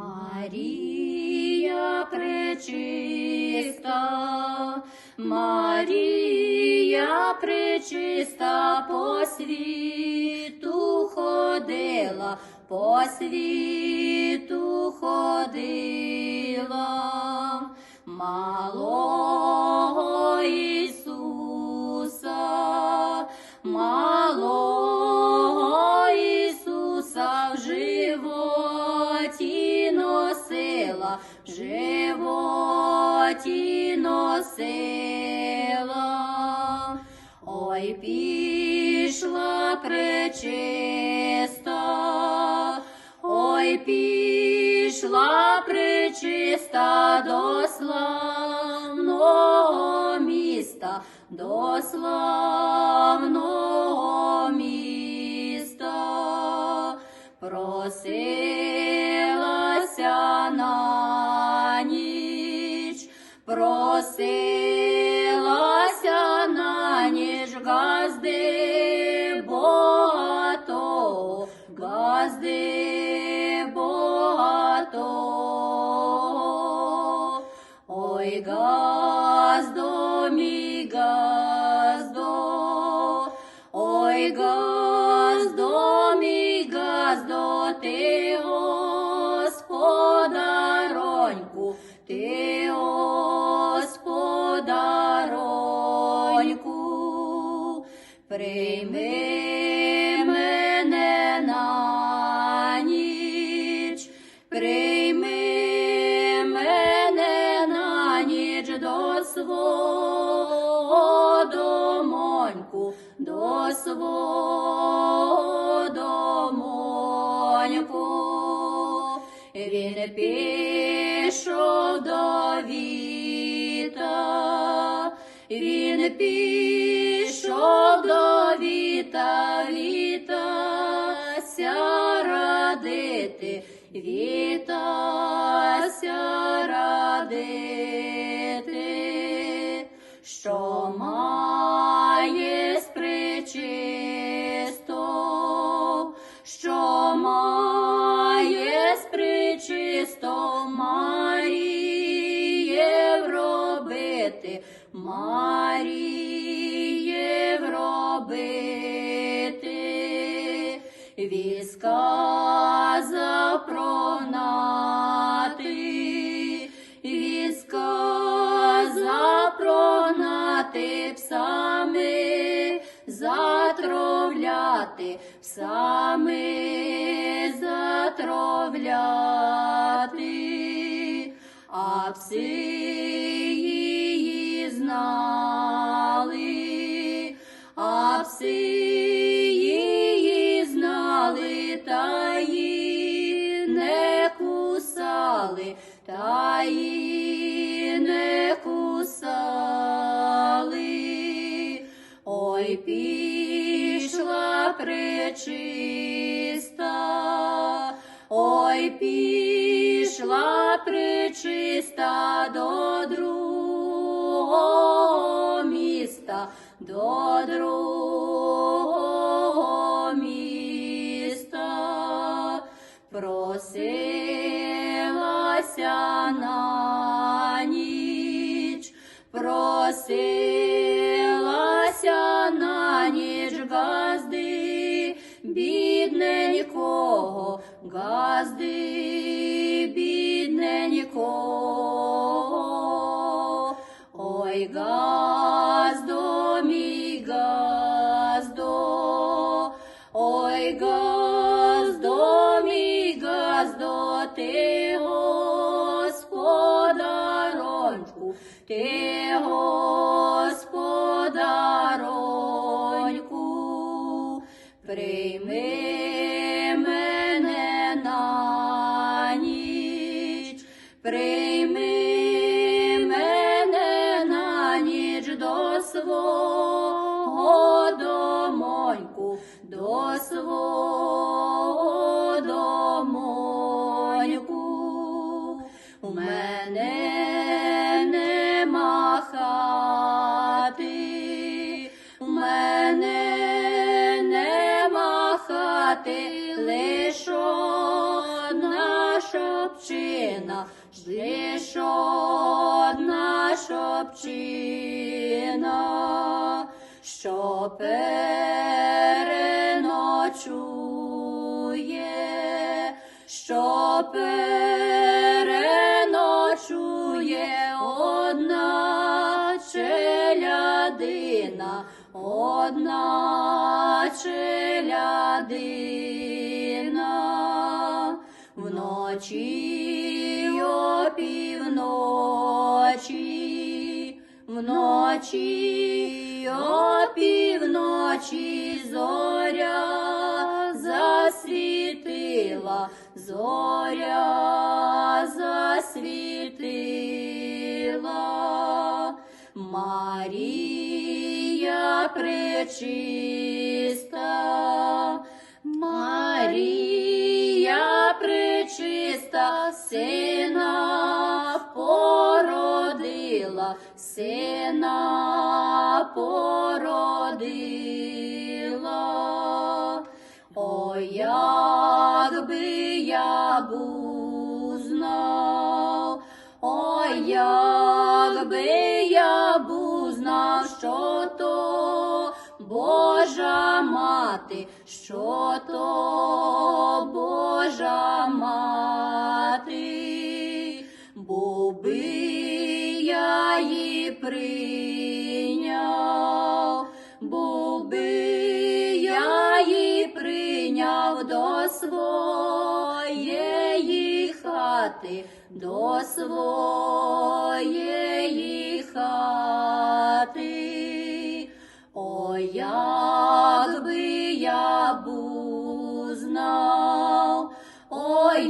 Марія пречиста, Марія пречиста по світу ходила, по світу ходила, малого Ісуса, в животі носила. Ой, пішла пречиста, ой, пішла пречиста до славного міста, до славного газдо, мій газдо, ти господароньку, ти господароньку, прийми домоньку, до свого домоньку. Він пішов до віта, він пішов до віта, вітася радити, вітася радити, що має Маріє вробити, війська запрогнати, війська запрогнати псами, затровляти, псами затровляти, а пси до другого міста, просилася на ніч, просилася прийми мене на ніч до свого домоньку, до свого домоньку. У мене нема хати, у мене нема хати, лиш одна, шопчина, жди одна шопчина, що переночує, що переночує одна челядина, одна челядина, вночі опівночі, вночі опівночі зоря засвітила, зоря засвітила. Марія пречиста, пречиста, сина породила, сина породила. Ой, якби я був знав, ой, якби я був що то Божа мати, що то Божа мати, був би я її прийняв, був би я її прийняв до своєї хати, до своєї хати. Ой, якби я був знав,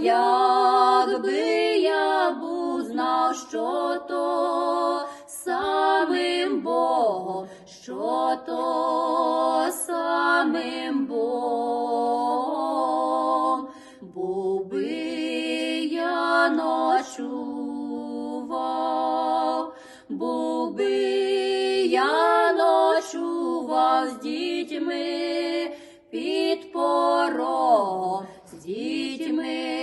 якби я був знав, що то самим Богом, що то самим Богом, був би я ночував, був би я ночував з дітьми під порогом, з дітьми Amen.